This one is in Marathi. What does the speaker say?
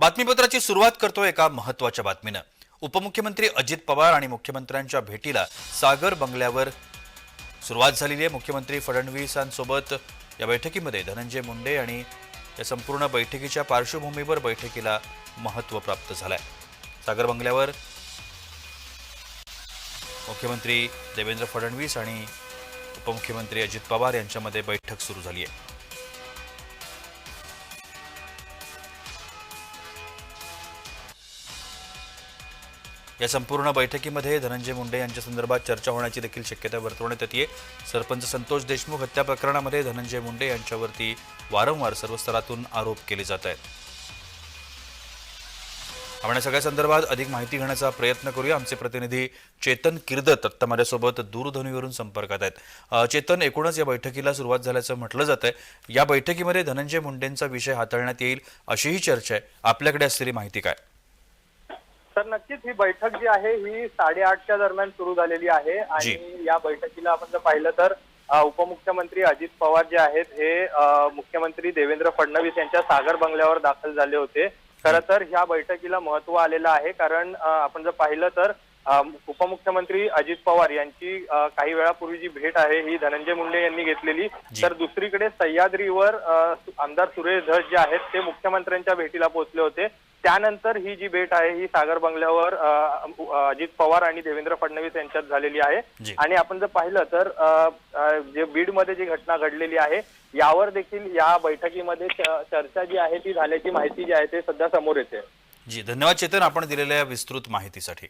बातमीपत्राची सुरुवात करतो एका महत्त्वाच्या बातमीनं. उपमुख्यमंत्री अजित पवार आणि मुख्यमंत्र्यांच्या भेटीला सागर बंगल्यावर सुरुवात झालेली आहे. मुख्यमंत्री फडणवीसांसोबत या बैठकीमध्ये धनंजय मुंडे आणि या संपूर्ण बैठकीच्या पार्श्वभूमीवर बैठकीला महत्त्व प्राप्त झालंय. सागर बंगल्यावर मुख्यमंत्री देवेंद्र फडणवीस आणि उपमुख्यमंत्री अजित पवार यांच्यामध्ये बैठक सुरू झाली आहे. या संपूर्ण बैठकीमध्ये धनंजय मुंडे यांच्या संदर्भात चर्चा होण्याची देखील शक्यता वर्तवण्यात येते सरपंच संतोष देशमुख हत्या प्रकरणामध्ये धनंजय मुंडे यांच्यावरती वारंवार सर्व स्तरातून आरोप केले जात आहेत. आपण या सगळ्या संदर्भात अधिक माहिती घेण्याचा प्रयत्न करूया. आमचे प्रतिनिधी चेतन किर्दत आत्ता माझ्यासोबत दूरध्वनीवरून संपर्कात आहेत. चेतन एकूणच या बैठकीला सुरुवात झाल्याचं म्हटलं जात आहे या बैठकीमध्ये धनंजय मुंडेंचा विषय हाताळण्यात येईल अशीही चर्चा आहे. आपल्याकडे असलेली माहिती काय? तर नक्कीच ही बैठक जी आहे ही साडेआठच्या दरम्यान सुरू झालेली आहे. आणि या बैठकीला आपण जर पाहिलं तर उपमुख्यमंत्री अजित पवार जे आहेत हे मुख्यमंत्री देवेंद्र फडणवीस यांच्या सागर बंगल्यावर दाखल झाले होते. खरं तर ह्या बैठकीला महत्त्व आलेलं आहे. कारण आपण जर पाहिलं तर उपमुख्यमंत्री अजित पवार यांची काही वेळापूर्वी जी भेट आहे ही धनंजय मुंडे यांनी घेतलेली. तर दुसरीकडे सह्याद्रीवर आमदार सुरेश धस जे आहेत ते मुख्यमंत्र्यांच्या भेटीला पोहोचले होते. त्यानंतर ही जी भेट आहे ही सागर बंगल्यावर अजित पवार आणि देवेंद्र फडणवीस यांच्यात झालेली आहे. आणि आपण जर पाहिलं तर जे बीडमध्ये जी घटना घडलेली आहे यावर देखील या बैठकीमध्ये चर्चा जी आहे ती झाल्याची माहिती जी आहे ते सध्या समोर येते. जी धन्यवाद चेतन आपण दिलेल्या या विस्तृत माहितीसाठी.